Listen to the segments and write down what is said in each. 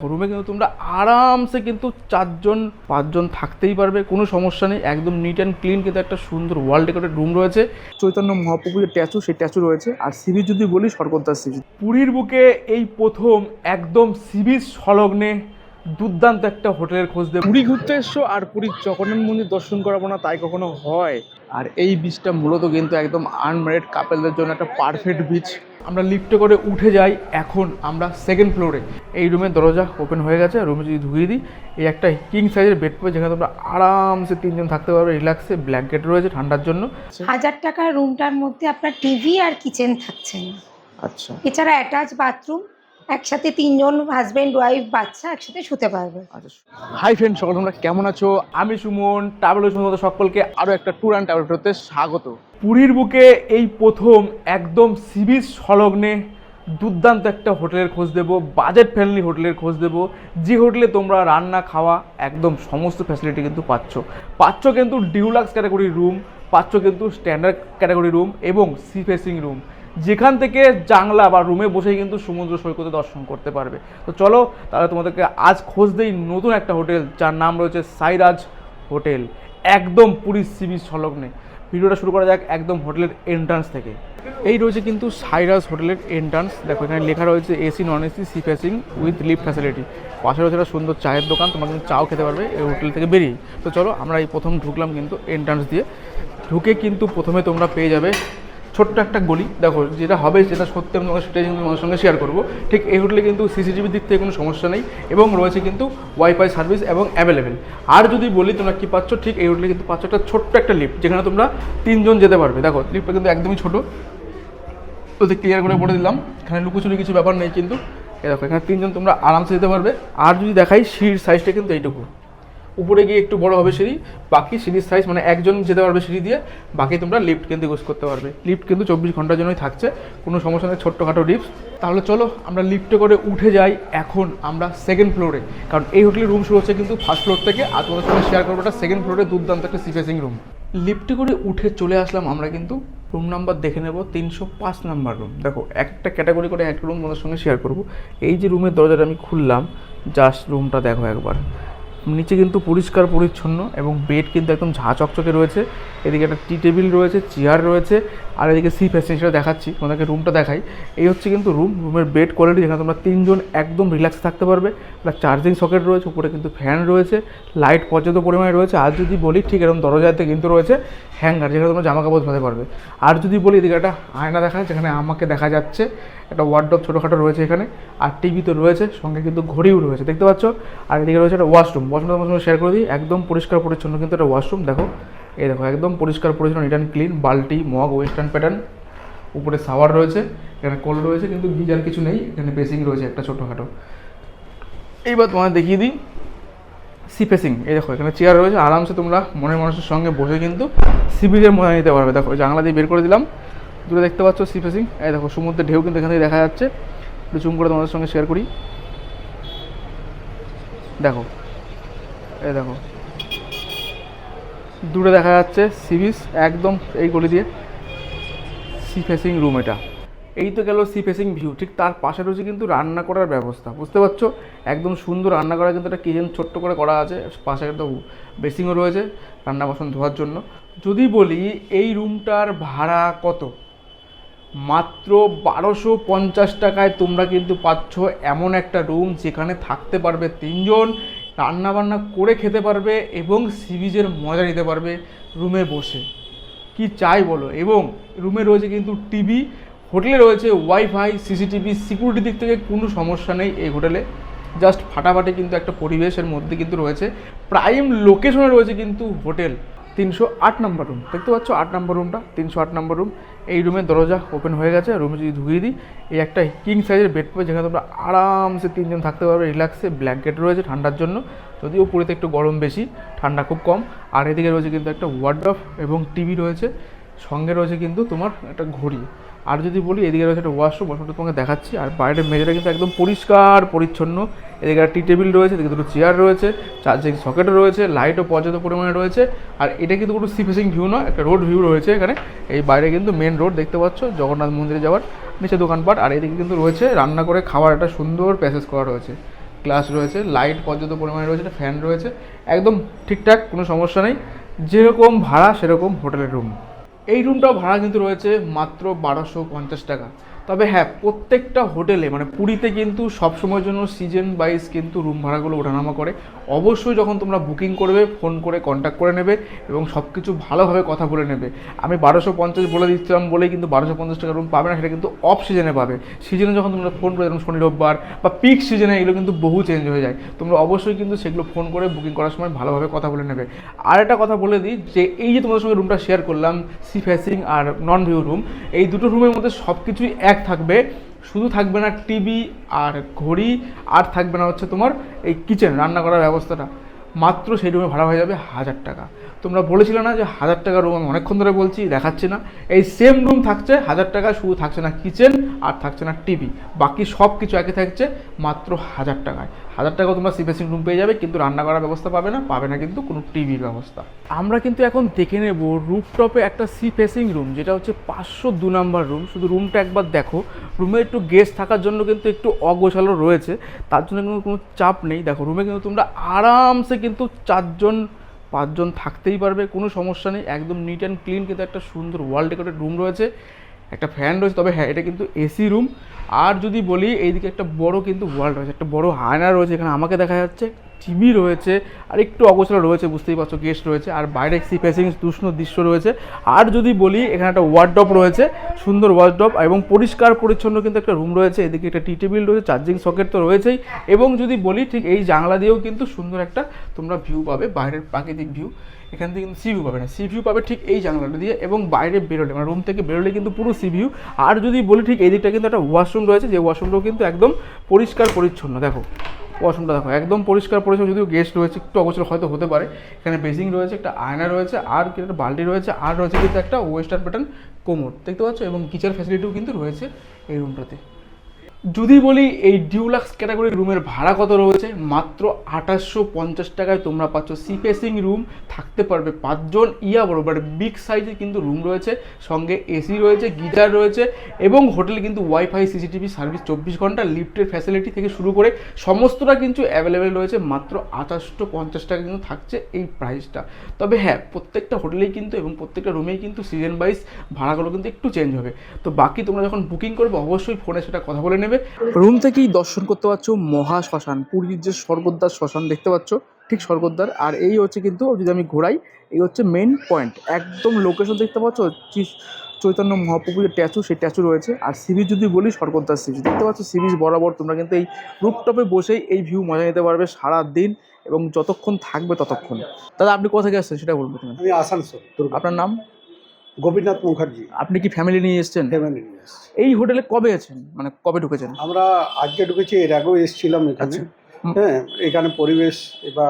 রুমে কিন্তু তোমরা আরামসে কিন্তু চারজন পাঁচজন থাকতেই পারবে কোনো সমস্যা নেই। একদম নিট অ্যান্ড ক্লিন কিন্তু একটা সুন্দর ওয়াল ডেকোরেট রুম রয়েছে। চৈতন্য মহাপ্রভুর যে ট্যাচু সেই ট্যাচু রয়েছে। আর সিবি যদি বলি স্বর্গদ্বার সিবি পুরীর বুকে এই প্রথম একদম সিবিচ সংলগ্নে দুর্দান্ত একটা হোটেলের খোঁজ দেবে পুরী ঘুরতে এসছো আর পুরীর জগন্নাথ মন্দির দর্শন করাবো না তাই কখনো হয়? আর এই বিচটা মূলত কিন্তু একদম আনম্যারিড কাপেলদের জন্য একটা পারফেক্ট বিচ আমরা লিফটে করে উঠে যাই এখন আমরা সেকেন্ড ফ্লোরে এই রুমের দরজা ওপেন হয়ে গেছে রুমে যদি ঢুকিয়ে দিই এই একটা কিং সাইজের বেড পাবে যেখানে তোমরা আরামসে তিনজন থাকতে পারবে রিল্যাক্সে ব্ল্যাঙ্কেট রয়েছে ঠান্ডার জন্য। হাজার টাকার রুমটার মধ্যে আপনার টিভি আর কিচেন থাকছে আচ্ছা। এছাড়া অ্যাটাচ বাথরুম একসাথে তিনজন হাজবেন্ড ওয়াইফ বাচ্চা একসাথে শুতে পারবে। আচ্ছা হাই ফ্রেন্ড সকল তোমরা কেমন আছো? আমি সুমন ট্রাভেল সুমন সকলকে আরও একটা ট্যুর অ্যান্ড ট্রাভেল ভিডিওতে স্বাগত। পুরীর বুকে এই প্রথম একদম সিবিচ সংলগ্নে দুর্দান্ত একটা হোটেলের খোঁজ দেবো বাজেট ফ্রেন্ডলি হোটেলের খোঁজ দেবো। যে হোটেলে তোমরা রান্না, খাওয়া একদম সমস্ত ফ্যাসিলিটি কিন্তু পাচ্ছ। পাচ্ছ কিন্তু ডিউলাক্স ক্যাটাগরি রুম পাচ্ছ কিন্তু স্ট্যান্ডার্ড ক্যাটাগরি রুম এবং সি ফেসিং রুম যেখান থেকে জানলা বা রুমে বসেই কিন্তু সমুদ্র সৈকতে দর্শন করতে পারবে। তো চলো, তাহলে তোমাদেরকে আজ খোঁজ দেই নতুন একটা হোটেল, যার নাম রয়েছে সাইরাজ হোটেল। একদম পুরী সি বিচ সংলগ্নে। ভিডিওটা শুরু করা যাক একদম হোটেলের এন্ট্রান্স থেকে। এই রয়েছে কিন্তু সাইরাজ হোটেলের এন্ট্রান্স দেখো, এখানে লেখা রয়েছে AC non AC sea facing with lift facility পাশে রয়েছে একটা সুন্দর চায়ের দোকান, তোমরা কিন্তু চাও খেতে পারবে এই হোটেল থেকে বেরিয়ে। তো চলো, আমরা এই প্রথম ঢুকলাম কিন্তু এন্ট্রান্স দিয়ে। ঢুকে কিন্তু প্রথমে তোমরা পেয়ে যাবে ছোট্ট একটা গলি, দেখো, যেটা হবে যেটা সত্যি আমি তোমাদের সেটাই কিন্তু তোমাদের সঙ্গে শেয়ার করব। ঠিক এই হোটেলে কিন্তু সিসিটিভির দিক থেকে কোনো সমস্যা নেই এবং রয়েছে কিন্তু ওয়াইফাই সার্ভিস এবং অ্যাভেলেবেল আর যদি বলি তোমরা কী পাচ্ছ, ঠিক এই হোটেলে কিন্তু পাচ্ছ একটা ছোট্ট একটা লিফট যেখানে তোমরা তিনজন যেতে পারবে। দেখো লিফটটা কিন্তু একদমই ছোটো। তোদের ক্লিয়ার করে বলে দিলাম, এখানে লুকোচুরি কিছু ব্যাপার নেই কিন্তু। এ দেখো, এখানে তিনজন তোমরা আরামসে যেতে পারবে। আর যদি দেখাই, সিঁড়ির সাইজটা কিন্তু এইটুকু। উপরে গিয়ে একটু বড় হবে সিঁড়ি, বাকি সিঁড়ির সাইজ মানে একজন যেতে পারবে সিঁড়ি দিয়ে, বাকি তোমরা লিফট কিন্তু ইউজ করতে পারবে। লিফট কিন্তু চব্বিশ ঘণ্টার জন্যই থাকছে, কোনো সমস্যা নেই, ছোট্টখাটো লিফট তাহলে চলো, আমরা লিফটে করে উঠে যাই এখন আমরা সেকেন্ড ফ্লোরে কারণ এই হোটেলের রুম শুরু হচ্ছে কিন্তু ফার্স্ট ফ্লোর থেকে, আর তোমাদের সঙ্গে শেয়ার করব একটা সেকেন্ড ফ্লোরে দুর্দান্ত একটা সিফেসিং রুম লিফটে করে উঠে চলে আসলাম, আমরা কিন্তু রুম নাম্বার দেখে নেব, তিনশো পাঁচ নাম্বার রুম দেখো এক একটা ক্যাটাগরি করে একটা রুম তোমাদের সঙ্গে শেয়ার করব। এই যে রুমের দরজাটা আমি খুললাম জাস্ট রুমটা দেখো একবার। নিচে কিন্তু পরিষ্কার পরিচ্ছন্ন এবং বেড কিন্তু একদম ঝা চকচকে রয়েছে। এদিকে একটা টি টেবিল রয়েছে, চেয়ার রয়েছে, আর এদিকে সি ফ্যাসিলিটিটা দেখাচ্ছি, তোমাদেরকে রুমটা দেখাই। এই হচ্ছে কিন্তু রুম, রুমের বেড কোয়ালিটি, যেখানে তোমরা তিনজন একদম রিল্যাক্স থাকতে পারবে। একটা চার্জিং সকেট রয়েছে, উপরে কিন্তু ফ্যান রয়েছে, লাইট পর্যাপ্ত পরিমাণে রয়েছে, আর যদি বলি ঠিক এরকম দরজাতে কিন্তু রয়েছে হ্যাঙ্গার, যেখানে তোমরা জামা কাপড় ধুতে পারবে। আর যদি বলি এদিকে একটা আয়না দেখা যেখানে আমাকে দেখা যাচ্ছে, একটা ওয়ার্ডরোব ছোটোখাটো রয়েছে এখানে, আর টিভি তো রয়েছে, সঙ্গে কিন্তু ঘড়িও রয়েছে, দেখতে পাচ্ছ? আর এদিকে রয়েছে একটা ওয়াশরুম ওয়াশরুমটা তোমার সঙ্গে শেয়ার করে দিই। একদম পরিষ্কার পরিচ্ছন্ন কিন্তু একটা ওয়াশরুম দেখো। এই দেখো, একদম পরিষ্কার পরিচ্ছন্ন নিট অ্যান্ড ক্লিন বালতি, মগ ওয়েস্টার্ন প্যাটার্ন উপরে সাওয়ার রয়েছে, এখানে কল রয়েছে, কিন্তু গিজার কিছু নেই, এখানে বেসিং রয়েছে একটা ছোটোখাটো। এইবার তোমাদের দেখিয়ে দিই সি ফেসিং এই দেখো, এখানে চেয়ার রয়েছে, আরামসে তোমরা মনের মানুষের সঙ্গে বসে কিন্তু সিবিজের মজা নিতে পারবে। দেখো জানলা দিয়ে বের করে দিলাম, দূরে দেখতে পাচ্ছ সি ফেসিং এই দেখো, সমুদ্রের ঢেউ কিন্তু এখান থেকে দেখা যাচ্ছে। একটু চুম করে তোমাদের সঙ্গে শেয়ার করি। দেখো এই দেখো। দূরে দেখা যাচ্ছে সি বিচ একদম এই গলি দিয়ে। সি ফেসিং রুম এটা। এই তো গেল সি ফেসিং ভিউ। ঠিক তার পাশে রয়েছে কিন্তু রান্না করার ব্যবস্থা। বুঝতে পারছ? একদম সুন্দর রান্না করা কিন্তু একটা কিচেন ছোট্ট করে করা আছে। পাশে একটা বেসিংও রয়েছে রান্না বাসন ধোয়ার জন্য। যদি বলি এই রুমটার ভাড়া কত? মাত্র বারোশো পঞ্চাশ টাকায় তোমরা কিন্তু পাচ্ছ এমন একটা রুম যেখানে থাকতে পারবে তিনজন রান্না বান্না করে খেতে পারবে এবং সি বিচের মজা নিতে পারবে রুমে বসে। কি চাই বলো? এবং রুমে রয়েছে কিন্তু টিভি, হোটেলে রয়েছে ওয়াইফাই, সিসিটিভি সিকিউরিটি দিক থেকে কোনো সমস্যা নেই এই হোটেলে। জাস্ট ফাটাফাটি কিন্তু একটা পরিবেশের মধ্যে কিন্তু রয়েছে। প্রাইম লোকেশনে রয়েছে কিন্তু হোটেল। তিনশো আট নম্বর রুম দেখতে পাচ্ছ, আট নম্বর রুমটা তিনশো আট নম্বর রুম এই রুমের দরজা ওপেন হয়ে গেছে রুমে যদি ঢুকিয়ে দিই, এই একটা কিং সাইজের বেড পাবে, যেখানে তোমরা আরামসে তিনজন থাকতে পারবে রিল্যাক্সে ব্ল্যাঙ্কেট রয়েছে ঠান্ডার জন্য। যদিও পুরীতে একটু গরম বেশি, ঠান্ডা খুব কম। আর এদিকে রয়েছে কিন্তু একটা ওয়ার্ড এবং টিভি রয়েছে। সঙ্গে রয়েছে কিন্তু তোমার একটা ঘড়ি। আর যদি বলি, এদিকে রয়েছে একটা ওয়াশরুম ওয়াশরুমটা তোমাকে দেখাচ্ছি। আর বাইরের মেঝেটা কিন্তু একদম পরিষ্কার, পরিচ্ছন্ন। এদিকে একটা টি টেবিল রয়েছে, এদিকে দুটো চেয়ার রয়েছে চার্জিং সকেটও রয়েছে লাইটও পর্যাপ্ত পরিমাণে রয়েছে। আর এটা কিন্তু কোনো সি ফেসিং ভিউ নয়, একটা রোড ভিউ রয়েছে এখানে। এই বাইরে কিন্তু মেন রোড দেখতে পাচ্ছ, জগন্নাথ মন্দিরে যাওয়ার নিচে দোকানপাট। আর এদিকে কিন্তু রয়েছে, রান্না করে খাওয়ার একটা সুন্দর প্যাসেজ করা রয়েছে। গ্লাস রয়েছে লাইট পর্যাপ্ত পরিমাণে রয়েছে, একটা ফ্যান রয়েছে। একদম ঠিকঠাক, কোনো সমস্যা নেই। যেরকম ভাড়া, সেরকম হোটেলের রুম এই রুমটাও ভাড়া কিন্তু রয়েছে মাত্র বারোশো পঞ্চাশ টাকা। তবে হ্যাঁ প্রত্যেকটা হোটেলে মানে পুরীতে কিন্তু সবসময়ের জন্য সিজন ওয়াইজ কিন্তু রুম ভাড়াগুলো ওঠানামা করে। অবশ্যই যখন তোমরা বুকিং করবে ফোন করে কন্ট্যাক্ট করে নেবে এবং সব কিছু ভালোভাবে কথা বলে নেবে। আমি বারোশো পঞ্চাশ বলে দিচ্ছিলাম, বলেই কিন্তু বারোশো পঞ্চাশ টাকা রুম পাবে না, সেটা কিন্তু অফ সিজনে পাবে। সিজনে যখন তোমরা ফোন করে যেমন শনি রোববার বা পিক সিজনে এগুলো কিন্তু বহু চেঞ্জ হয়ে যায়। তোমরা অবশ্যই কিন্তু সেগুলো ফোন করে বুকিং করার সময় ভালোভাবে কথা বলে নেবে। আর একটা কথা বলে দিই যে, এই যে তোমাদের সঙ্গে রুমটা শেয়ার করলাম সি ফেসিং আর নন ভিউ রুম এই দুটো রুমের মধ্যে সব কিছুই এক থাকবে, শুধু থাকবে না টিভি আর ঘড়ি, আর থাকবে না হচ্ছে তোমার এই কিচেন রান্না করার ব্যবস্থাটা। মাত্র সেই রুমে ভাড়া হয়ে যাবে হাজার টাকা। তোমরা বলেছিলে না যে হাজার টাকা রুম আমি অনেকক্ষণ ধরে বলছি, দেখাচ্ছি না। এই সেম রুম থাকছে, হাজার টাকা শুধু থাকছে না কিচেন আর থাকছে না টিভি বাকি সব কিছু একই থাকছে, মাত্র হাজার টাকায়। হাজার টাকা তোমরা সিপেসিং রুম পেয়ে যাবে, কিন্তু রান্না করার ব্যবস্থা পাবে না পাবে না কিন্তু কোনো টিভির ব্যবস্থা। আমরা কিন্তু এখন দেখে নেব রুফটপে একটা সি ফেসিং রুম যেটা হচ্ছে পাঁচশো দু নাম্বার রুম শুধু রুমটা একবার দেখো। রুমে একটু গেস্ট থাকার জন্য কিন্তু একটু অগোছালো রয়েছে। তার জন্য কিন্তু কোনো চাপ নেই। দেখো রুমে কিন্তু তোমরা আরামসে কিন্তু চারজন, পাঁচজন থাকতেই পারবে, কোনো সমস্যা নেই। একদম নিট অ্যান্ড ক্লিন কিন্তু একটা সুন্দর ওয়াল ডেকোরেটেড রুম রয়েছে। একটা ফ্যান রয়েছে, তবে হ্যাঁ এটা কিন্তু এসি রুম আর যদি বলি, এইদিকে একটা বড় কিন্তু ওয়াল রয়েছে, একটা বড় আয়না রয়েছে এখানে আমাকে দেখা যাচ্ছে। টিভি রয়েছে, আর একটু অগোছালো রয়েছে, বুঝতেই পারছ গেস্ট রয়েছে, আর বাইরে সি ফেসিং তুষ্ণ দৃশ্য রয়েছে। আর যদি বলি, এখানে একটা ওয়ার্ডপ রয়েছে, সুন্দর ওয়ার্ডপ এবং পরিষ্কার পরিচ্ছন্ন কিন্তু একটা রুম রয়েছে, এদিকে একটা টি টেবিল রয়েছে চার্জিং সকেট তো রয়েছেই। এবং যদি বলি, ঠিক এই জানলা দিয়েও কিন্তু সুন্দর একটা তোমরা ভিউ পাবে, বাইরের প্রাকৃতিক ভিউ এখান থেকে কিন্তু সি ভিউ পাবে না সি ভিউ পাবে ঠিক এই জানলাটা দিয়ে, এবং বাইরে বেরোলে মানে রুম থেকে বেরোলে কিন্তু পুরো সি ভিউ আর যদি বলি, ঠিক এই দিকটা কিন্তু একটা ওয়াশরুম রয়েছে, যে ওয়াশরুমটাও কিন্তু একদম পরিষ্কার পরিচ্ছন্ন, দেখো। ওয়াশরুমটা দেখো, একদম পরিষ্কার পরিষ্কার যদিও গেস্ট রয়েছে, একটু অবসর হয়তো হতে পারে। এখানে বেসিং রয়েছে, একটা আয়না রয়েছে, আর একটা বালতি রয়েছে, আর রয়েছে কিন্তু একটা ওয়েস্টার্ন প্যাটার্ন কোমর। দেখতে পাচ্ছ? এবং কিচেন ফ্যাসিলিটিও কিন্তু রয়েছে এই রুমটাতে যদি বলি এই ডিউলাক্স ক্যাটাগরির রুমের ভাড়া কত রয়েছে, মাত্র আঠাশশো পঞ্চাশ টাকায় তোমরা পাচ্ছ সিপেসিং রুম থাকতে পারবে পাঁচজন ইয়া বড় বাট বিগ সাইজের কিন্তু রুম রয়েছে, সঙ্গে এসি রয়েছে, গিজার রয়েছে, এবং হোটেলে কিন্তু ওয়াইফাই সিসিটিভি সার্ভিস চব্বিশ ঘণ্টা লিফটের ফ্যাসিলিটি থেকে শুরু করে সমস্তটা কিন্তু অ্যাভেলেবেল রয়েছে, মাত্র আঠাশশো পঞ্চাশ টাকা কিন্তু থাকছে এই প্রাইসটা তবে হ্যাঁ প্রত্যেকটা হোটেলেই কিন্তু এবং প্রত্যেকটা রুমেই কিন্তু সিজন ওয়াইজ ভাড়াগুলো কিন্তু একটু চেঞ্জ হবে। তো বাকি তোমরা যখন বুকিং করবে, অবশ্যই ফোনে সেটা কথা বলে নেবে। রুম থেকেই দর্শন করতে পারছ মহা শ্মশান। পুরীর যে স্বর্গদ্বার শ্মশান দেখতে পাচ্ছ ঠিক স্বর্গদ্বার। আর এই হচ্ছে কিন্তু যদি আমি ঘোরাই এই হচ্ছে মেন পয়েন্ট একদম লোকেশন দেখতে পাচ্ছ চি- চৈতন্য মহাপ্রভুর যে ট্যাচু সেই ট্যাচু রয়েছে। আর সিবিচ যদি বলি স্বর্গদ্বার সিবিচ দেখতে পাচ্ছ সিবিচ বরাবর তোমরা কিন্তু এই রুপটপে বসেই এই ভিউ মজা নিতে পারবে সারা দিন এবং যতক্ষণ থাকবে ততক্ষণ। দাদা আপনি কোথা থেকে আসছেন সেটা বলব আমি আসানসোল আপনার নাম? গোপীনাথ মুখার্জি। আপনি কি ফ্যামিলি নিয়ে এসেছেন? ফ্যামিলি নিয়ে এসেছি। এই হোটেলে কবে আছেন? মানে কবে ঢুকেছেন? আমরা আজকে ঢুকেছি এর আগেও এসেছিলাম এখানে। আচ্ছা। হ্যাঁ এখানে পরিবেশ বা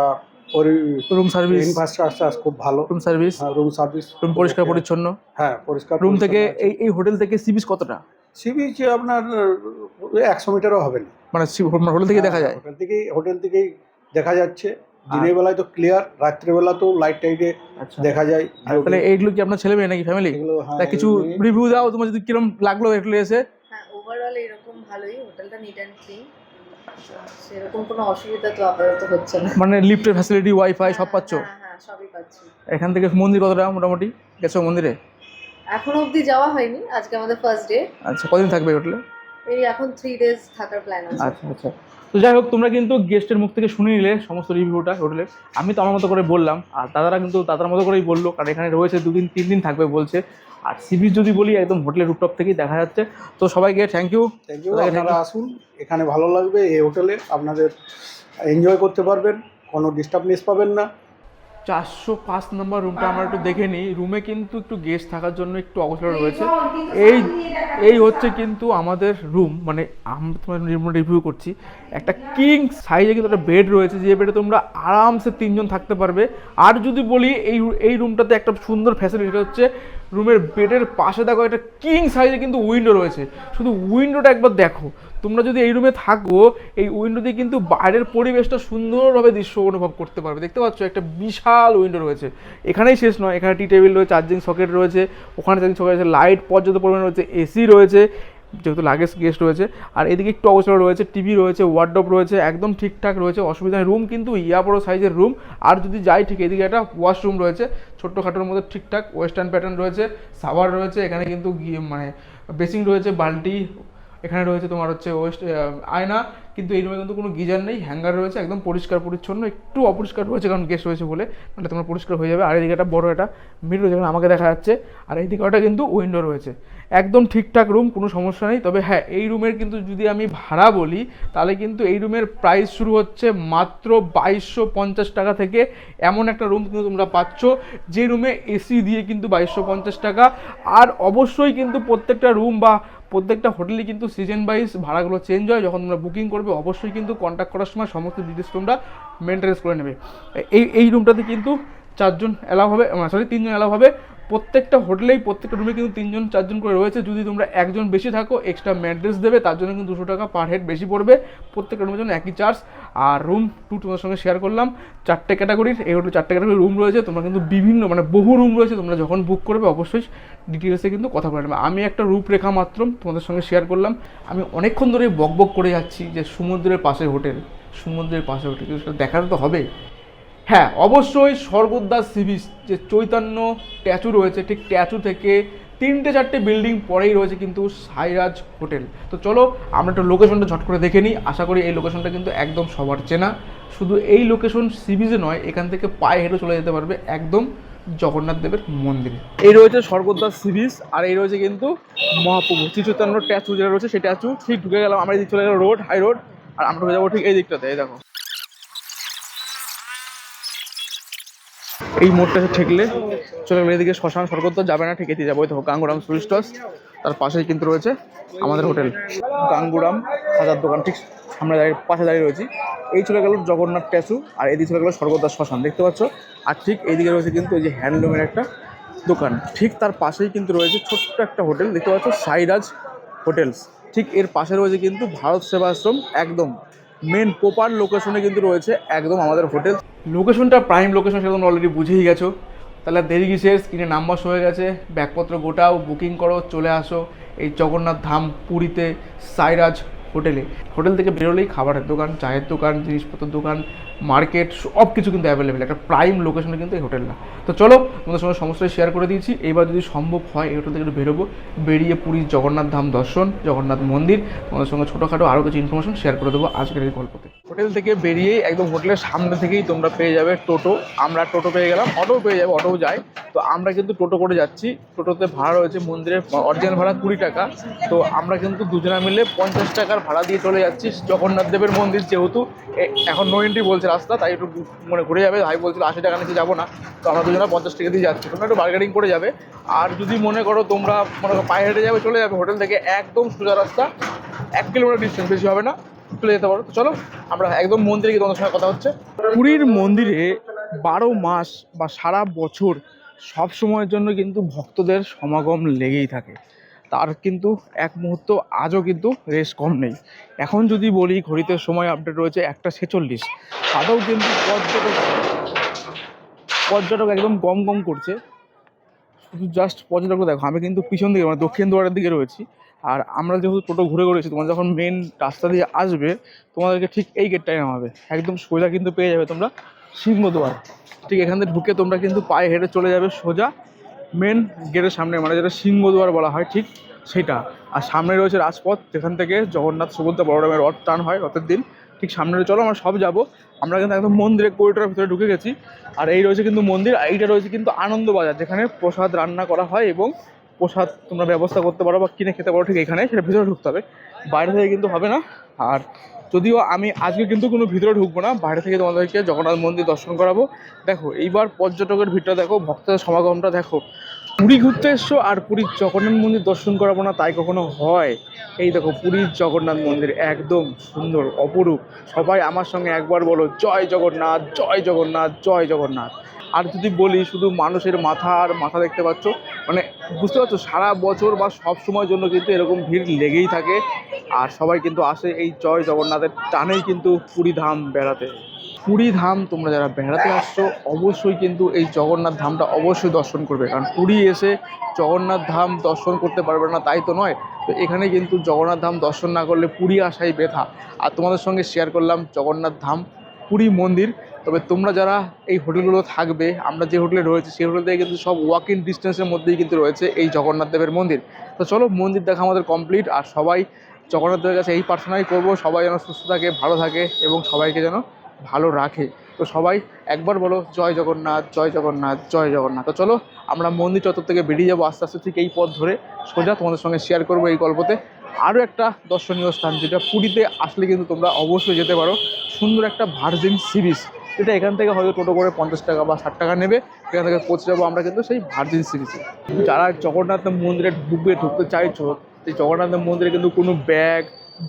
রুম সার্ভিস ইনফ্রাস্ট্রাকচার খুব ভালো। Room service room service room পরিষ্কার পরিচ্ছন্ন। হ্যাঁ পরিষ্কার রুম থেকে এই এই হোটেল থেকে সি বিচ কতটা? সি বিচ আপনার একশো মিটারও হবে না। মানে হোটেল থেকে দেখা যায়? হোটেল থেকেই হোটেল থেকেই দেখা যাচ্ছে। দিনের বেলায় তো ক্লিয়ার রাত্রেবেলা তো লাইট টাইটে আচ্ছা। দেখা যায়। তাহলে এইগুলো কি আপনার ছেলে মেয়ে নাকি ফ্যামিলি হ্যাঁ, তা কিছু রিভিউ দাও তোমার যদি কিরম লাগল একটু এসে। হ্যাঁ ওভারঅল এরকম ভালোই হোটেলটা নিট অ্যান্ড ক্লিন সেরকম কোনো অসুবিধা তো আপাতত হচ্ছে না। মানে লিফটের ফ্যাসিলিটি ওয়াইফাই সব পাচ্ছ? হ্যাঁ হ্যাঁ সবই পাচ্ছি। এখান থেকে মন্দির কতটা মোটামুটি? গেছো মন্দিরে? এখনও অবধি যাওয়া হয়নি আজকে আমাদের ফার্স্ট ডে আচ্ছা কদিন থাকবে হোটেলে? এই এখন থ্রি ডেজ থাকার প্ল্যান আছে। আচ্ছা আচ্ছা। তো যাই হোক তোমরা কিন্তু গেস্টের মুখ থেকে শুনে নিলে সমস্ত রিভিউটা হোটেলে আমি তো আমার মতো করে বললাম আর দাদারা কিন্তু দাদার মতো করেই বলল কারণ এখানে রয়েছে দুদিন তিন দিন থাকবে বলছে। আর সিবিচ যদি বলি একদম হোটেলের রুপটপ থেকেই দেখা যাচ্ছে। তো সবাইকে থ্যাংক ইউ থ্যাংক ইউ আপনারা আসুন এখানে ভালো লাগবে এই হোটেলে আপনাদের এনজয় করতে পারবেন কোনো ডিস্টার্বনেস পাবেন না। চারশো পাঁচ নম্বর রুমটা আমরা একটু দেখে নিই। রুমে কিন্তু একটু গেস্ট থাকার জন্য একটু অবসর রয়েছে। এই এই হচ্ছে কিন্তু আমাদের রুম মানে আমরা তোমার রুমটা রিভিউ করছি। একটা কিং সাইজে কিন্তু একটা বেড রয়েছে যে বেডে তোমরা আরামসে তিনজন থাকতে পারবে। আর যদি বলি এই এই রুমটাতে একটা সুন্দর ফ্যাসিলিটি হচ্ছে রুমের বেডের পাশে দেখো একটা কিং সাইজে কিন্তু উইন্ডো রয়েছে। শুধু উইন্ডোটা একবার দেখো। তোমরা যদি এই রুমে থাকো, এই উইন্ডো দিয়ে কিন্তু বাইরের পরিবেশটা সুন্দরভাবে দৃশ্য অনুভব করতে পারবে। দেখতে পাচ্ছ, একটা বিশাল উইন্ডো রয়েছে। এখানেই শেষ নয়। এখানে টি টেবিল রয়েছে চার্জিং সকেট রয়েছে, ওখানে চার্জিং সকেট রয়েছে লাইট পর্যাপ্ত পরিমাণে রয়েছে এসি রয়েছে, যেহেতু লাগেজ গেস্ট রয়েছে, আর এদিকে একটু অবসর রয়েছে টিভি রয়েছে ওয়ার্ডরোব রয়েছে, একদম ঠিকঠাক রয়েছে অসুবিধা রুম কিন্তু ইয়া বড় সাইজের রুম আর যদি যাই ঠিক এদিকে একটা ওয়াশরুম রয়েছে, ছোট্টখাটোর মধ্যে ঠিকঠাক ওয়েস্টার্ন প্যাটার্ন রয়েছে সাভার রয়েছে, এখানে কিন্তু মানে বেসিং রয়েছে, বালতি এখানে রয়েছে তোমার হচ্ছে ওয়েস্ট আয়না, কিন্তু এই রুমে কিন্তু কোনো গিজার নেই, হ্যাঙ্গার রয়েছে, একদম পরিষ্কার পরিচ্ছন্ন, একটু অপরিষ্কার রয়েছে কারণ গেস্ট রয়েছে বলে মানে তোমার পরিষ্কার হয়ে যাবে, আর এদিকে একটা বড় একটা রয়েছে যেখানে আমাকে দেখা যাচ্ছে, আর এইদিকে একটা কিন্তু উইন্ডো রয়েছে। একদম ঠিকঠাক রুম কোনো সমস্যা নেই, তবে হ্যাঁ এই রুমের কিন্তু যদি আমি ভাড়া বলি, তাহলে কিন্তু এই রুমের প্রাইস শুরু হচ্ছে মাত্র বাইশশো পঞ্চাশ টাকা থেকে এমন একটা রুম কিন্তু তোমরা পাচ্ছ, যে রুমে এসি দিয়ে কিন্তু বাইশশো পঞ্চাশ টাকা, আর অবশ্যই কিন্তু প্রত্যেকটা রুম বা প্রত্যেকটা হোটেলে কিন্তু সিজন ওয়াইজ ভাড়াগুলো চেঞ্জ হয়। যখন তোমরা বুকিং করবে, অবশ্যই কিন্তু কন্ট্যাক্ট করার সময় সমস্ত ডিটেলস তোমরা মেনটেন্স করে নেবে। এই এই রুমটাতে কিন্তু চারজন অ্যালাউ হবে সরি তিনজন অ্যালাউ হবে। প্রত্যেকটা হোটেলেই প্রত্যেকটা রুমে কিন্তু তিনজন, চারজন করে রয়েছে। যদি তোমরা একজন বেশি থাকো এক্সট্রা ম্যাড্রেস দেবে, তার জন্য কিন্তু দুশো টাকা পার হেড বেশি পড়বে। প্রত্যেকটা রুমের জন্য একই চার্জ আর রুম টু তোমার সঙ্গে শেয়ার করলাম। চারটে ক্যাটাগরির এই হোটেল চারটে ক্যাটাগরির রুম রয়েছে। তোমরা কিন্তু বিভিন্ন মানে বহু রুম রয়েছে। তোমরা যখন বুক করবে, অবশ্যই ডিটেলসে কিন্তু কথা বলে নেবে। আমি একটা রূপরেখা মাত্র তোমাদের সঙ্গে শেয়ার করলাম। আমি অনেকক্ষণ ধরে বক বক করে যাচ্ছি যে সমুদ্রের পাশে হোটেল সমুদ্রের পাশে হোটেল সেটা দেখাতে তো হবে হ্যাঁ অবশ্যই স্বর্গোদ্দাস সি বিচ যে চৈতন্য স্ট্যাচু রয়েছে, ঠিক স্ট্যাচু থেকে তিনটে চারটে বিল্ডিং পরেই রয়েছে কিন্তু সাইরাজ হোটেল। তো চলো, আমরা একটু লোকেশনটা ঝট করে দেখে নিই। আশা করি এই লোকেশনটা কিন্তু একদম সবার চেনা। শুধু এই লোকেশন সি বিচে নয়, এখান থেকে পায়ে হেঁটে চলে যেতে পারবে একদম জগন্নাথ দেবের মন্দিরে। এই রয়েছে স্বর্গদ্বার সি বিচ আর এই রয়েছে কিন্তু মহাপ্রভু। শ্রী চৈতন্য স্ট্যাচু যেটা রয়েছে, সেই স্ট্যাচু ঠিক ঢুকে গেলাম, আমরা এদিকে চলে গেলাম রোড হাই রোড আর আমরা যাব ঠিক এই দিকটাতে, এই দেখো। এই মোড়টাতে ঠেকলে চলে গেলে এদিকে শ্মশান স্বর্গদ্বার, যাবে না, ঠিক এদিকে যাব। দেখো, গাঙ্গুরাম সুইট তার পাশেই কিন্তু রয়েছে আমাদের হোটেল। গাঙ্গুরাম হাজার দোকান, ঠিক সামনে দাঁড়িয়ে, পাশে দাঁড়িয়ে রয়েছি। এই চলে গেল জগন্নাথ স্ট্যাচু আর এদিকে চলে গেল স্বর্গদ্বার শ্মশান, দেখতে পাচ্ছ? আর ঠিক এইদিকে রয়েছে কিন্তু এই যে হ্যান্ডলুমের একটা দোকান। ঠিক তার পাশেই কিন্তু রয়েছে ছোট্ট একটা হোটেল, দেখতে পাচ্ছ? সাইরাজ হোটেলস। ঠিক এর পাশে রয়েছে কিন্তু ভারত সেবাশ্রম, একদম মেন প্রপার লোকেশনে কিন্তু রয়েছে একদম আমাদের হোটেল। লোকেশনটা প্রাইম লোকেশন সেটা তোমরা অলরেডি বুঝেই গেছো। তাহলে দেরি কিসের? স্ক্রিনে নাম্বার হয়ে গেছে। ব্যাগপত্র গোটাও বুকিং করো, চলে আসো এই জগন্নাথ ধাম পুরীতে সাইরাজ হোটেলে। হোটেল থেকে বেরোলেই খাবারের দোকান, চায়ের দোকান, জিনিসপত্রের দোকান মার্কেট সব কিছু কিন্তু অ্যাভেলেবেল একটা প্রাইম লোকেশনে কিন্তু এই হোটেলটা তো চলো, তোমাদের সঙ্গে সমস্তই শেয়ার করে দিয়েছি। এবার যদি সম্ভব হয়, এই হোটেল থেকে বেরোবো। বেরিয়ে পুরীর জগন্নাথ ধাম দর্শন, জগন্নাথ মন্দির। তোমাদের সঙ্গে ছোটোখাটো আরও কিছু ইনফরমেশন শেয়ার করে দেবো আজকের এই গল্পতে। হোটেল থেকে বেরিয়ে একদম হোটেলের সামনে থেকেই তোমরা পেয়ে যাবে টোটো। আমরা টোটো পেয়ে গেলাম অটো পেয়ে যাবে অটোও যায়। তো আমরা কিন্তু টোটো করে যাচ্ছি। টোটোতে ভাড়া রয়েছে মন্দিরের অরিজিনাল ভাড়া কুড়ি টাকা। তো আমরা কিন্তু দুজনা মিলে পঞ্চাশ টাকার ভাড়া দিয়ে চলে যাচ্ছি। জগন্নাথ দেবের মন্দির যেহেতু এখন নো এন্ট্রি বলছে রাস্তা, তাই একটু মানে ঘুরে যাবে। ভাই বলছিল আশি টাকা নিচে যাব না। তো আমরা দুজনা পঞ্চাশ টাকা দিয়ে যাচ্ছি। তোমরা একটু বার্গেনিং করে যাবে। আর যদি মনে করো তোমরা মনে করো পায়ে হেঁটে যাবে, চলে যাবে হোটেল থেকে, একদম সোজা রাস্তা, এক কিলোমিটার ডিস্টেন্স বেশি হবে না। চলে যেতে পারো। চলো, আমরা একদম মন্দিরে গিয়ে তোমাদের সঙ্গে কথা হচ্ছে। পুরীর মন্দিরে বারো মাস বা সারা বছর সব সময়ের জন্য কিন্তু ভক্তদের সমাগম লেগেই থাকে। তার কিন্তু এক মুহূর্ত আজও কিন্তু রেস কম নেই। এখন যদি বলি ঘড়িতে সময় আপডেট রয়েছে একটা ছেচল্লিশ, তাতেও কিন্তু পর্যটক পর্যটক একদম গম গম করছে। শুধু জাস্ট পর্যটক দেখো, আমি কিন্তু পিছন দিকে মানে দক্ষিণ দুয়ারের দিকে রয়েছি। আর আমরা যেহেতু টোটো ঘুরে ঘুরেছি তোমরা যখন মেন রাস্তা দিয়ে আসবে, তোমাদেরকে ঠিক এই গেটটাই নামাবে। একদম সোজা কিন্তু পেয়ে যাবে তোমরা সিংহদুয়ার। ঠিক এখান থেকে ঢুকে তোমরা কিন্তু পায়ে হেঁটে চলে যাবে সোজা মেন গেটের সামনে মানে যেটা সিংহদুয়ার বলা হয়, ঠিক সেটা। আর সামনে রয়েছে রাজপথ, যেখান থেকে জগন্নাথ সুভদ্রা বড়রামের রথ টান হয় রথের দিন। ঠিক সামনে চলো, আমরা সব যাব। আমরা কিন্তু একদম মন্দিরের করিডোরের ভিতরে ঢুকে গেছি। আর এই রয়েছে কিন্তু মন্দির, আর এইটা রয়েছে কিন্তু আনন্দ বাজার যেখানে প্রসাদ রান্না করা হয় এবং প্রসাদ তোমরা ব্যবস্থা করতে পারো বা কিনে খেতে পারো ঠিক এখানে, সেটা ভিতরে ঢুকতে হবে। বাইরে থেকে কিন্তু হবে না। আর যদিও আমি আজকে কিন্তু কোনো ভিতরে ঢুকবো না, বাইরে থেকে তোমাদেরকে জগন্নাথ মন্দির দর্শন করাবো। দেখো, এইবার পর্যটকের ভিড়টা দেখো ভক্তদের সমাগমটা দেখো। পুরী ঘুরতে এসছো আর পুরীর জগন্নাথ মন্দির দর্শন করাবো না, তাই কখনো হয়? এই দেখো, পুরীর জগন্নাথ মন্দির একদম সুন্দর, অপরূপ। সবাই আমার সঙ্গে একবার বলো, জয় জগন্নাথ জয় জগন্নাথ জয় জগন্নাথ। আর যদি বলি শুধু মানুষের মাথা আর মাথা দেখতে পাচ্ছ মানে বুঝতে পারছ, সারা বছর বা সব সময়ের জন্য কিন্তু এরকম ভিড় লেগেই থাকে। আর সবাই কিন্তু আসে এই জয় জগন্নাথের টানেই কিন্তু পুরী ধাম বেড়াতে। পুরী ধাম তোমরা যারা বেড়াতে আসছো, অবশ্যই কিন্তু এই জগন্নাথ ধামটা অবশ্যই দর্শন করবে। কারণ পুরী এসে জগন্নাথ ধাম দর্শন করতে পারবে না, তাই তো নয়। তো এখানে কিন্তু জগন্নাথ ধাম দর্শন না করলে পুরী আসাই ব্যথা। আর তোমাদের সঙ্গে শেয়ার করলাম জগন্নাথ ধাম, পুরী মন্দির। তবে তোমরা যারা এই হোটেলগুলো থাকবে, আমরা যে হোটেলে রয়েছে, সেই হোটেল থেকে কিন্তু সব ওয়াক ইন ডিস্টেন্সের মধ্যেই কিন্তু রয়েছে এই জগন্নাথ দেবের মন্দির। তো চলো, মন্দির দেখা আমাদের কমপ্লিট আর সবাই জগন্নাথ দেবের কাছে এই প্রার্থনাই করব, সবাই যেন সুস্থ থাকে, ভালো থাকে, এবং সবাইকে যেন ভালো রাখে। তো সবাই একবার বলো, জয় জগন্নাথ জয় জগন্নাথ জয় জগন্নাথ। তো চলো, আমরা মন্দির চত্বর থেকে বেরিয়ে যাব আস্তে আস্তে, ঠিক এই পথ ধরে সোজা তোমাদের সঙ্গে শেয়ার করব এই গল্পতে। আরও একটা দর্শনীয় স্থান, যেটা পুরীতে আসলে কিন্তু তোমরা অবশ্যই যেতে পারো। সুন্দর একটা ভার্জিন সি যেটা এখান থেকে হয়তো টোটো করে পঞ্চাশ টাকা বা ষাট টাকা নেবে এখান থেকে পৌঁছে যাব আমরা কিন্তু সেই ভার্জিন সি বিচে যারা জগন্নাথ মন্দিরে ঢুকবে ঢুকতে চাইছো, সেই জগন্নাথ মন্দিরে কিন্তু কোনো ব্যাগ,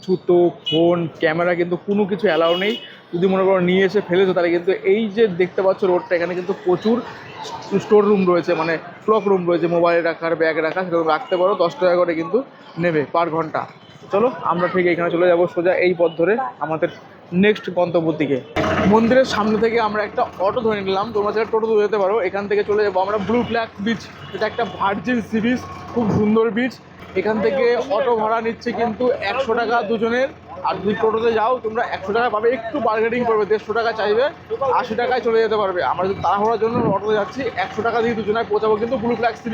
জুতো, ফোন, ক্যামেরা কিন্তু কোনো কিছু অ্যালাউ নেই। যদি মনে করো নিয়ে এসে ফেলেছো, তাহলে কিন্তু এই যে দেখতে পাচ্ছ রোডটা, এখানে কিন্তু প্রচুর স্টোর রুম রয়েছে মানে ক্লক রুম রয়েছে, মোবাইল রাখার, ব্যাগ রাখা সেটা রাখতে পারো, দশ টাকা করে কিন্তু নেবে পার ঘণ্টা। চলো, আমরা ঠিক এখানে চলে যাব, সোজা এই পথ ধরে আমাদের নেক্সট গন্তব্যের দিকে। মন্দিরের সামনে থেকে আমরা একটা অটো ধরে নিলাম। তোমরা সেটা টোটো ধরে যেতে পারো, এখান থেকে চলে যাব আমরা ব্লু ফ্ল্যাগ বিচ এটা একটা ভার্জিন সি বিচ খুব সুন্দর বিচ এখান থেকে অটো ভাড়া নিচ্ছে কিন্তু একশো টাকা দুজনের। আর যদি টোটোতে যাও, তোমরা একশো টাকা পাবে, একটু বার্গেনিং করবে, দেড়শো টাকা চাইবে, আশি টাকায় চলে যেতে পারবে। আমরা যদি তাড়াহুড়ার জন্য অটোতে যাচ্ছি, একশো টাকা দিয়ে দুজনে পৌঁছাবো কিন্তু ব্লু ফ্ল্যাগ সি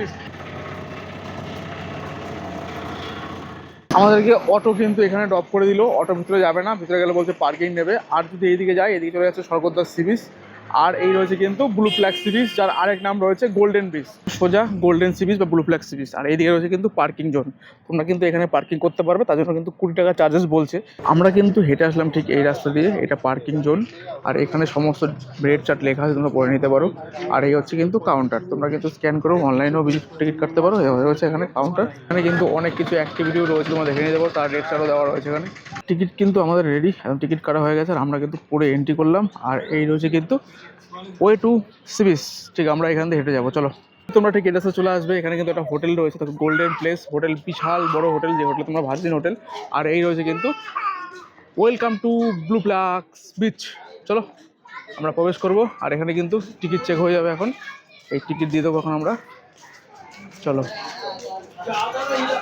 আমাদেরকে অটো কিন্তু এখানে ড্রপ করে দিল। অটো ভিতরে যাবে না, ভিতরে গেলে বলছে পার্কিং নেবে। আর যদি এইদিকে যায় এদিকে চলে যাচ্ছে স্বর্গদ্বার সি বিচ আর এই রয়েছে কিন্তু ব্লু ফ্ল্যাগ সিরিজ যার আরেক নাম রয়েছে গোল্ডেন বিচ সোজা গোল্ডেন সি বিচ বা ব্লু ফ্ল্যাগ সি বিচ আর এইদিকে রয়েছে কিন্তু পার্কিং জোন তোমরা কিন্তু এখানে পার্কিং করতে পারবে, তার জন্য কিন্তু কুড়ি টাকা চার্জেস বলছে। আমরা কিন্তু হেঁটে আসলাম ঠিক এই রাস্তা দিয়ে, এটা পার্কিং জোন আর এখানে সমস্ত রেড চার্ট লেখা আছে, তোমরা পড়ে নিতে পারো। আর এই হচ্ছে কিন্তু কাউন্টার তোমরা কিন্তু স্ক্যান করো অনলাইনেও টিকিট কাটতে পারো হচ্ছে এখানে কাউন্টার এখানে কিন্তু অনেক কিছু অ্যাক্টিভিটিও রয়েছে, তোমরা দেখে নিতে পারো, তার রেড চার্টও দেওয়া রয়েছে এখানে। টিকিট কিন্তু আমাদের রেডি এখন টিকিট কাটা হয়ে গেছে, আর আমরা কিন্তু পরে এন্ট্রি করলাম। আর এই রয়েছে কিন্তু ওয়ে টু সিবিস ঠিক আমরা এখান থেকে হেঁটে যাব চলো। তোমরা ঠিক এটাতে চলে আসবে এখানে কিন্তু একটা হোটেল রয়েছে গোল্ডেন প্লেস হোটেল বিশাল বড় হোটেল যে হোটেল তোমরা ভার্জিন হোটেল। আর এই রয়েছে কিন্তু welcome to blue flag beach চলো আমরা প্রবেশ করব আর এখানে কিন্তু টিকিট চেক হয়ে যাবে এখন। এই টিকিট দিয়ে দেবো এখন আমরা। চলো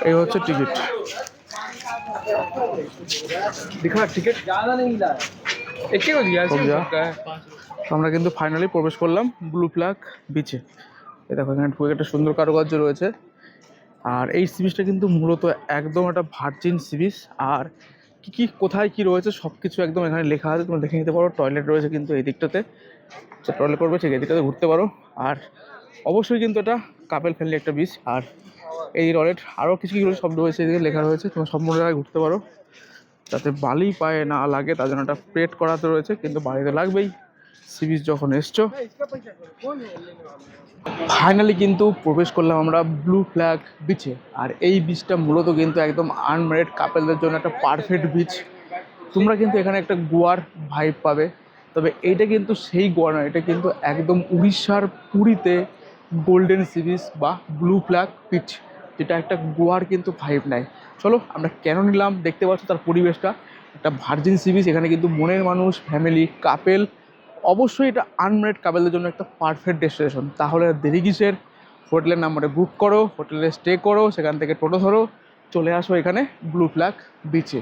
এই হচ্ছে টিকিট দিখা টিকিট আমরা কিন্তু ফাইনালি প্রবেশ করলাম ব্লু ফ্ল্যাগ বিচে এই দেখো, এখানে খুব একটা সুন্দর কারুকার্য রয়েছে। আর এই সিবিচটা কিন্তু মূলত একদম একটা ভার্জিন সিবিচ আর কী কী, কোথায় কী রয়েছে সব কিছু একদম এখানে লেখা আছে। তোমরা দেখে নিতে পারো টয়লেট রয়েছে কিন্তু এই দিকটাতে। টয়লেট করবে ঠিক এই দিকটাতে ঘুরতে পারো। আর অবশ্যই কিন্তু এটা কাপেল ফ্রেন্ডলি একটা বিচ আর এই টয়লেট আরও কিছু কিছু শব্দ রয়েছে এদিকে লেখা রয়েছে। তোমরা সম্পূর্ণ জায়গায় ঘুরতে পারো। যাতে বালি পায়ে না লাগে, তার জন্য একটা প্লেট করাতে রয়েছে। কিন্তু বাড়িতে লাগবেই। সি বিচ যখন এসছো ফাইনালি কিন্তু প্রবেশ করলাম আমরা ব্লু ফ্ল্যাগ বিচে আর এই বিচটা মূলত কিন্তু একদম আনম্যারিড কাপেলদের জন্য একটা পারফেক্ট বিচ তোমরা কিন্তু এখানে একটা গোয়ার ভাইব পাবে। তবে এইটা কিন্তু সেই গোয়া নয়, এটা কিন্তু একদম উড়িষ্যার পুরীতে গোল্ডেন সি বিচ বা ব্লু ফ্ল্যাগ বিচ যেটা একটা গোয়ার কিন্তু ভাইব নেয়। চলো, আমরা কেন নিলাম? দেখতে পাচ্ছ তার পরিবেশটা। একটা ভার্জিন সি বিচ এখানে কিন্তু মনের মানুষ ফ্যামিলি কাপেল অবশ্যই এটা আনম্যারিড কাপেলদের জন্য একটা পারফেক্ট ডেস্টিনেশন তাহলে দেরি কিসের? হোটেলের নাম্বারে বুক করো, হোটেলে স্টে করো, সেখান থেকে টোটো ধরো, চলে আসো এখানে ব্লু ফ্ল্যাগ বিচে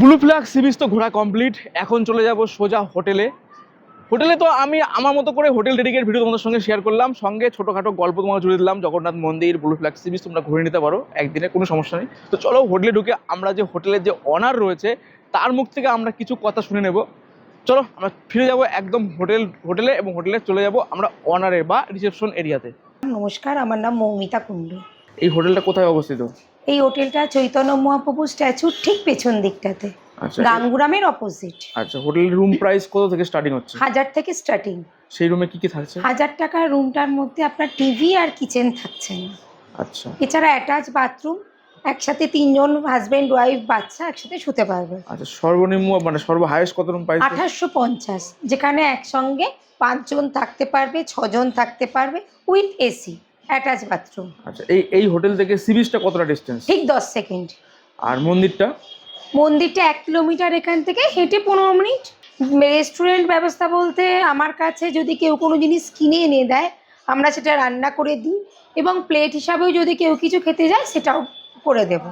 ব্লু ফ্ল্যাগ সি বিচ তো ঘোরা কমপ্লিট এখন চলে যাব সোজা হোটেলে। হোটেলে তো আমি আমার মতো করে হোটেল ডেডিকেট ভিডিও তোমাদের সঙ্গে শেয়ার করলাম। সঙ্গে ছোটোখাটো গল্প তোমাকে জুড়ে দিলাম। জগন্নাথ মন্দির ব্লু ফ্ল্যাগ সি তোমরা ঘুরে নিতে পারো। একদিনে কোনো সমস্যা নেই। তো চলো হোটেলে ঢুকে আমরা যে হোটেলের যে অনার রয়েছে তার মুখ থেকে আমরা কিছু কথা শুনে নেব। চলো আমরা ফিরে যাব একদম হোটেল হোটেলে এবং হোটেলে চলে যাব আমরা অনারে বা রিসেপশন এরিয়াতে নমস্কার আমার নাম মৌমিতা কুণ্ডু। এই হোটেলটা কোথায় অবস্থিত? এই হোটেলটা চৈতন্য মহাপ্রভু স্ট্যাচুর ঠিক পেছন দিকটাতে। গাঙ্গুরামের অপোজিট আচ্ছা হোটেলের রুম প্রাইস কত থেকে স্টার্টিং হচ্ছে? হাজার থেকে স্টার্টিং সেই রুমে কি কি থাকছে? হাজার টাকার রুমটার মধ্যে আপনার টিভি আর কিচেন থাকছে না। আচ্ছা। এছাড়া অ্যাটাচ বাথরুম একসাথে তিনজন হাজবেন্ড ওয়াইফ বাচ্চা একসাথে শুতে পারবে। আচ্ছা সর্বনিম্ন মানে সর্ব হাইয়েস্ট কত রুম প্রাইস আঠাশশো পঞ্চাশ যেখানে একসঙ্গে পাঁচজন থাকতে পারবে ছজন থাকতে পারবে উইথ এসি অ্যাটাচ বাথরুম আচ্ছা এই এই হোটেল থেকে সি বিচটা কতটা ডিস্টেন্স ঠিক দশ সেকেন্ড আর মন্দিরটা? মন্দিরটা এক কিলোমিটার এখান থেকে হেঁটে পনেরো মিনিট। রেস্টুরেন্ট ব্যবস্থা বলতে আমার কাছে যদি কেউ কোনো জিনিস কিনে এনে দেয় আমরা সেটা রান্না করে দিই এবং প্লেট হিসাবেও যদি কেউ কিছু খেতে যায় সেটাও করে দেবো।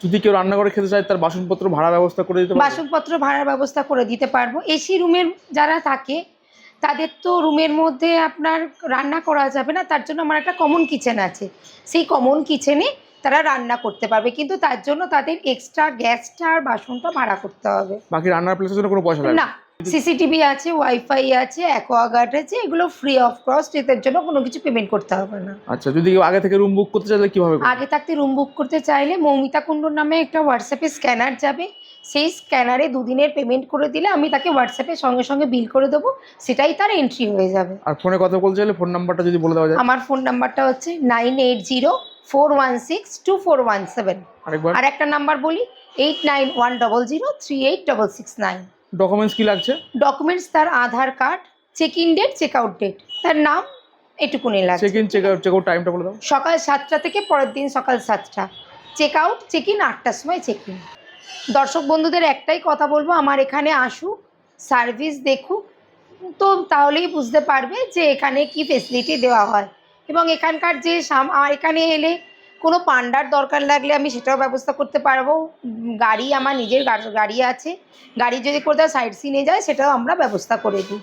যদি কেউ রান্না করে খেতে চায় তার বাসনপত্র ভাড়া ব্যবস্থা করে দিতে বাসনপত্র ভাড়ার ব্যবস্থা করে দিতে পারব। এসি রুমের যারা থাকে তাদের তো রুমের মধ্যে আপনার রান্না করা যাবে না তার জন্য আমার একটা কমন কিচেন আছে। সেই কমন কিচেনে তারা রান্না করতে পারবে কিন্তু তার জন্য তাদের এক্সট্রা গ্যাসটা আর বাসনটা ভাড়া করতে হবে। বাকি রান্নার প্লেসের জন্য কোনো পয়সা লাগবে না সিসিটিভি আছে ওয়াইফাই আছে অ্যাকোয়াগার্ড আছে এগুলো ফ্রি অফ কস্ট এদের জন্য কোনো কিছু পেমেন্ট করতে হবে না। আচ্ছা যদি কেউ আগে থেকে রুম বুক করতে চাইলে কীভাবে আগে থাকতে রুম বুক করতে চাইলে মৌমিতা কুণ্ডুর নামে একটা হোয়াটসঅ্যাপে স্ক্যানার যাবে সেই স্ক্যানারে দুদিনের পেমেন্ট করে দিলে আমি তাকে হোয়াটসঅ্যাপে সঙ্গে সঙ্গে বিল করে দেবো সেটাই তার এন্ট্রি হয়ে যাবে। আর ফোনে কথা বলতে চাইলে ফোন নাম্বারটা যদি বলে দেওয়া যায়? আমার ফোন নাম্বারটা হচ্ছে nine eight zero four one six two four one seven. আর একটা নাম্বার বলি eight nine one double zero three eight double six nine. Documents কি লাগছে? ডকুমেন্টস তার Aadhaar card check in date check out date তার নাম এটুকুনি লাগছে। Check in check out check out টাইমটা বলে দাও। সকাল সাতটা থেকে পরের দিন সকাল সাতটা। চেক আউট চেক ইন আটটার সময় চেক ইন দর্শক বন্ধুদের একটাই কথা বলব আমার এখানে আসুক সার্ভিস দেখুক তো তাহলেই বুঝতে পারবে যে এখানে কি ফেসিলিটি দেওয়া হয়। এবং এখানকার যে এখানে এলে কোনো পান্ডার দরকার লাগলে আমি সেটাও ব্যবস্থা করতে পারব। গাড়ি আমার নিজের গাড়ি আছে। গাড়ি যদি কোথাও সাইড সিনে যায় সেটাও আমরা ব্যবস্থা করে দিই।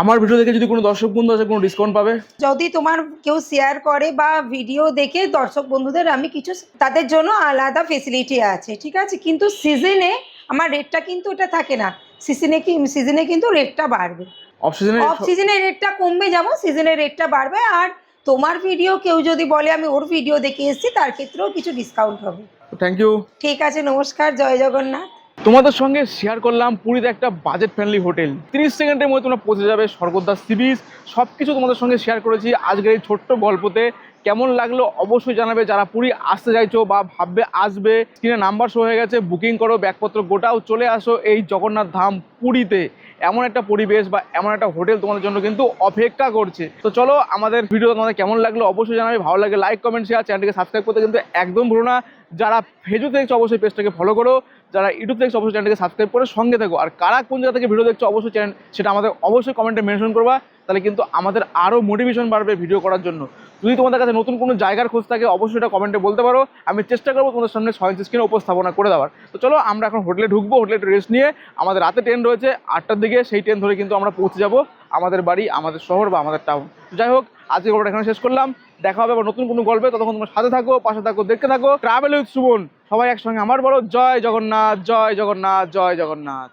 আমার ভিডিও দেখে যদি কোনো দর্শক বন্ধু আছে কোনো ডিসকাউন্ট পাবে? যদি তোমার কেউ শেয়ার করে বা ভিডিও দেখে দর্শক বন্ধুদের আমি কিছু তাদের জন্য আলাদা ফেসিলিটি আছে ঠিক আছে? কিন্তু সিজনে আমার রেটটা কিন্তু এটা থাকে না। সিজনে কি সিজনে কিন্তু রেটটা বাড়বে। অফ সিজনে অফ সিজনে রেটটা কমবে যেমন সিজনে রেটটা বাড়বে আর তোমার ভিডিও কেউ যদি বলে আমি ওর ভিডিও দেখে এসেছি তার ক্ষেত্রেও কিছু ডিসকাউন্ট হবে। থ্যাংক ইউ ঠিক আছে নমস্কার জয় জগন্নাথ। তোমাদের সঙ্গে শেয়ার করলাম পুরীতে একটা বাজেট ফ্রেন্ডলি হোটেল তিরিশ সেকেন্ডের মধ্যে তোমরা পৌঁছে যাবে স্বর্গদ্বার সি বিচ সব কিছু তোমাদের সঙ্গে শেয়ার করেছি আজকের এই ছোট্ট গল্পতে। কেমন লাগল অবশ্যই জানাবে। যারা পুরী আসতে চাইছো বা ভাববে আসবে স্ক্রিনে নাম্বার শো হয়ে গেছে বুকিং করো ব্যাগপত্র গোটাও চলে আসো এই জগন্নাথ ধাম পুরীতে। এমন একটা পরিবেশ বা এমন একটা হোটেল তোমাদের জন্য কিন্তু অপেক্ষা করছে। তো চলো আমাদের ভিডিও তোমাদের কেমন লাগল অবশ্যই জানাবে। ভালো লাগে লাইক কমেন্ট শেয়ার চ্যানেলটিকে সাবস্ক্রাইব করতে কিন্তু একদম ভুলো না। যারা ফেসবুক দেখছ অবশ্যই পেজটাকে ফলো করো। যারা ইউটিউব দেখছ অবশ্যই চ্যানেলটাকে সাবস্ক্রাইব করে সঙ্গে থাকো। আর কারা কোন জায়গা থেকে ভিডিও দেখছ অবশ্যই চ্যানেল সেটা আমাদের অবশ্যই কমেন্টে মেনশন করবা। তাহলে কিন্তু আমাদের আরও মোটিভেশন বাড়বে ভিডিও করার জন্য। যদি তোমাদের কাছে নতুন কোনো জায়গার খোঁজ থাকে, অবশ্যই এটা কমেন্টে বলতে পারো। আমি চেষ্টা করব তোমাদের সামনে ইঞ্চি স্ক্রিনে উপস্থাপনা করে দেওয়ার। তো চলো, আমরা এখন হোটেলে ঢুকবো। হোটেলে রেস্ট নিয়ে আমাদের রাতে ট্রেন রয়েছে। আটটার দিকে সেই ট্রেন ধরে কিন্তু আমরা পৌঁছে যাব। আমাদের বাড়ি, আমাদের শহর বা আমাদের টাউন যাই হোক আজকে গল্পটা এখানে শেষ করলাম। দেখা হবে আবার নতুন কোনো গল্পে। ততক্ষণ তোমার সাথে থাকো, পাশে থাকো, দেখতে থাকো। ট্রাভেল উইথ সুমন সবাই একসঙ্গে আমার বলো। জয় জগন্নাথ জয় জগন্নাথ জয় জগন্নাথ।